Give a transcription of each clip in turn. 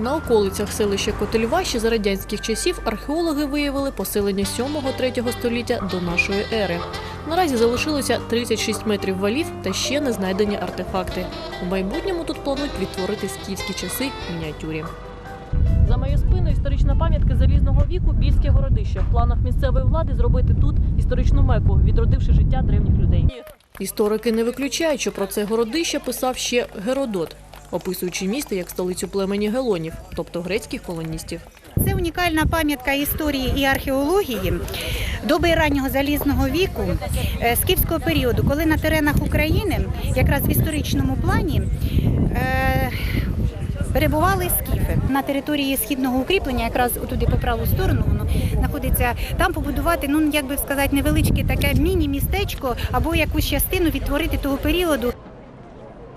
На околицях селища Котельва ще за радянських часів археологи виявили поселення 7-3 століття до нашої ери. Наразі залишилося 36 метрів валів та ще не знайдені артефакти. У майбутньому тут планують відтворити скіфські часи мініатюрі. За моєю спиною історична пам'ятка залізного віку Більське городище. В планах місцевої влади зробити тут історичну меку, відродивши життя древніх людей. Історики не виключають, що про це городище писав ще Геродот, описуючи місто як столицю племені гелонів, тобто грецьких колоністів. Це унікальна пам'ятка історії і археології доби раннього залізного віку е, скіфського періоду, коли на теренах України, якраз в історичному плані, е, перебували скіфи на території східного укріплення, якраз туди по праву сторону воно знаходиться. Там побудувати, ну як би сказати, невеличке таке міні-містечко або якусь частину відтворити того періоду.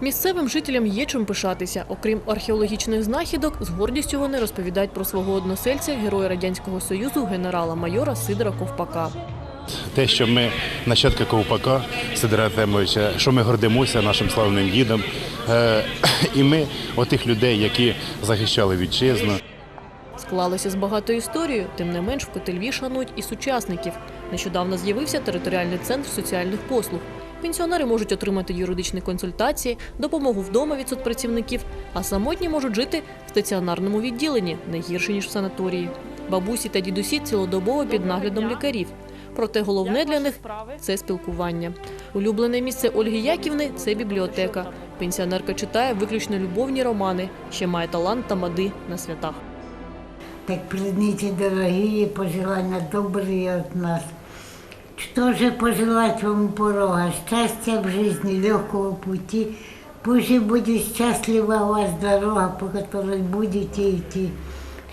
Місцевим жителям є чим пишатися. Окрім археологічних знахідок, з гордістю вони розповідають про свого односельця, героя радянського союзу, генерала-майора Сидора Ковпака. Те, що ми нащадки Ковпака Сидора Артемовича, що ми гордимося нашим славним дідом. Е, І ми, отих людей, які захищали вітчизну. Склалося з багатою історією, тим не менш в Котельві шанують і сучасників. Нещодавно з'явився територіальний центр соціальних послуг. Пенсіонери можуть отримати юридичні консультації, допомогу вдома від соцпрацівників, а самотні можуть жити в стаціонарному відділенні не гірше ніж в санаторії. Бабусі та дідусі цілодобово під наглядом лікарів. Проте головне для них це спілкування. Улюблене місце Ольги Яківни це бібліотека. Пенсіонерка читає виключно любовні романи, ще має талант та мади на святах. Так примите, дорогие, пожелания добрые от нас. Что же пожелать вам порога? Счастья в жизни, легкого пути. Пусть же будет счастлива у вас дорога, по которой будете идти.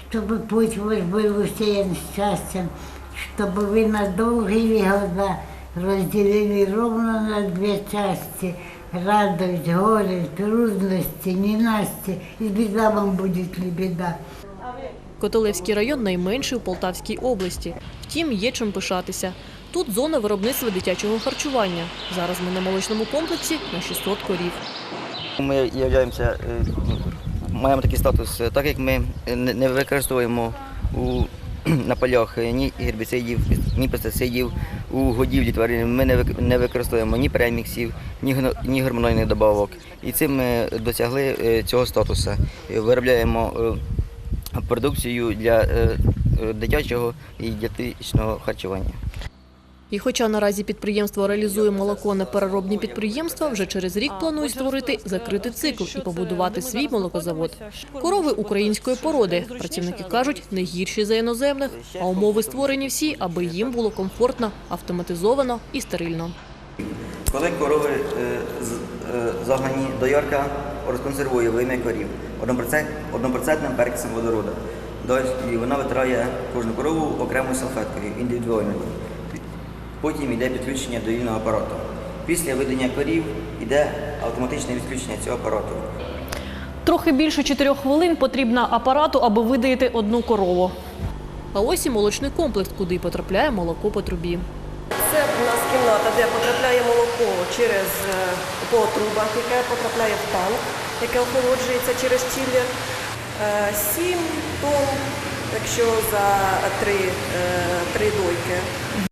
Чтобы путь ваш был усеян счастьем, чтобы вы на долгие года разделили ровно на две части. Радость, горе, трудности, ненастье, и беда вам будет ли беда. Котелевський район найменший у Полтавській області. Втім, є чим пишатися. Тут зона виробництва дитячого харчування. Зараз ми на молочному комплексі на 600 корів. Ми являємося, е, маємо такий статус, е, так як ми не використовуємо у, на полях е, ні гербіцидів, ні пестицидів у годівлі тварин, ми не використовуємо ні преміксів, ні, гормональних добавок. І цим ми досягли цього статусу. Виробляємо продукцію для дитячого і дієтичного харчування. І хоча наразі підприємство реалізує молоко на переробні підприємства, вже через рік планують створити закритий цикл і побудувати свій молокозавод. Корови української породи. Працівники кажуть, не гірші за іноземних, а умови створені всі, аби їм було комфортно, автоматизовано і стерильно. Коли корови е, е, загнані до ярка розконсервує вим'я корів однопроцентним перекисом водороду. Далі вона витирає кожну корову окремою салфеткою індивідуальною. Потім йде підключення до вільного апарату. Після видання корів йде автоматичне відключення цього апарату. Трохи більше чотирьох хвилин потрібно апарату, аби видаїти одну корову. А ось і молочний комплекс, куди потрапляє молоко по трубі. Це у нас кімната, де потрапляє молоко через е, по трубах, яке потрапляє в танк, яке охолоджується через чіллер. 7 тонн, якщо за три, е, три дойки.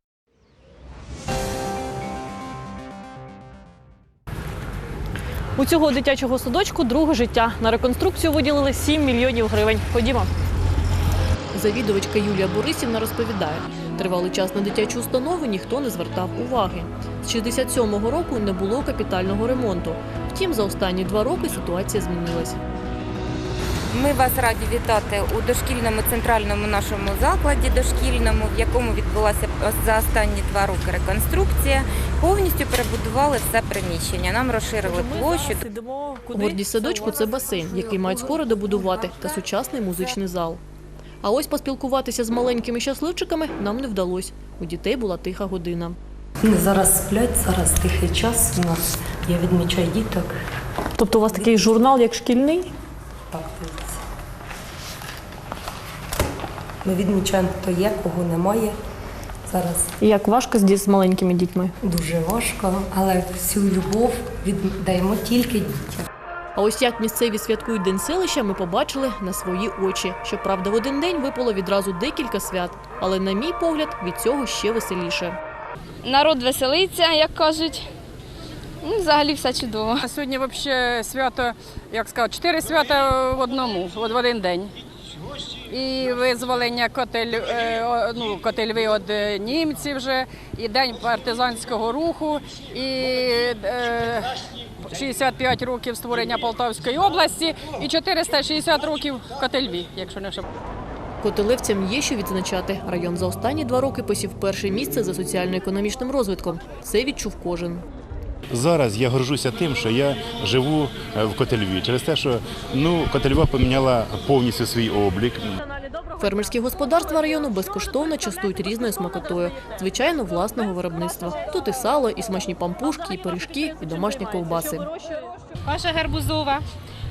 У цього дитячого садочку друге життя. На реконструкцію виділили 7 мільйонів гривень. Ходімо. Завідувачка Юлія Борисівна розповідає, тривалий час на дитячу установу ніхто не звертав уваги. З 67-го року не було капітального ремонту. Втім, за останні два роки ситуація змінилась. Ми вас раді вітати у дошкільному центральному нашому закладі, дошкільному, в якому відбулася за останні два роки реконструкція. Повністю перебудували все приміщення. Нам розширили площу. Гордість садочку це басейн, який мають скоро добудувати, та сучасний музичний зал. А ось поспілкуватися з маленькими щасливчиками нам не вдалося. У дітей була тиха година. Вони зараз сплять, зараз тихий час у нас. Я відмічаю діток. Тобто у вас такий журнал, як шкільний? Так, Ми відмічаємо, хто є, кого немає. Зараз Як важко з маленькими дітьми? дуже важко, але всю любов віддаємо тільки дітям. А ось як місцеві святкують День селища, ми побачили на свої очі. Щоправда, в один день випало відразу декілька свят, але, на мій погляд, від цього ще веселіше. Народ веселиться, як кажуть. Ну, взагалі все чудово. А Сьогодні взагалі свято, як сказати, чотири свята в одному, от в один день. І визволення котель, е, ну, котельви від е, німців вже, і день партизанського руху, і е, 65 років створення Полтавської області, і 460 років котельві, якщо не ошибаюсь. Котелевцям є що відзначати. Район за останні два роки посів перше місце за соціально-економічним розвитком. Це відчув кожен. Зараз я горжуся тим, що я живу е, в Котельві через те, що ну Котельва поміняла повністю свій облік. Фермерські господарства району безкоштовно частують різною смакотою, звичайно, власного виробництва. Тут і сало, і смачні пампушки, і пиріжки, і домашні ковбаси. Каша гарбузова,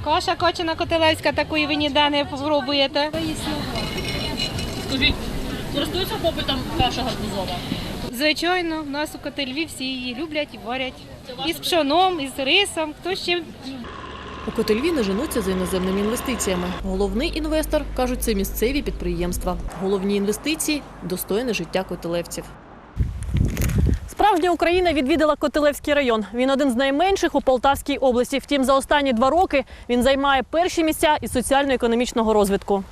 каша кочана котелевська, такої ви ніде не спробуєте. Скажіть, користується попитом каша гарбузова? Звичайно, в нас у котельві всі її люблять і варять. І з пшоном, і з рисом, хто ще У Котельві не женуться за іноземними інвестиціями. Головний інвестор, кажуть, це місцеві підприємства. Головні інвестиції достойне життя котелевців. Справжня Україна відвідала Котелевський район. Він один з найменших у Полтавській області. Втім, за останні два роки він займає перші місця із соціально-економічного розвитку.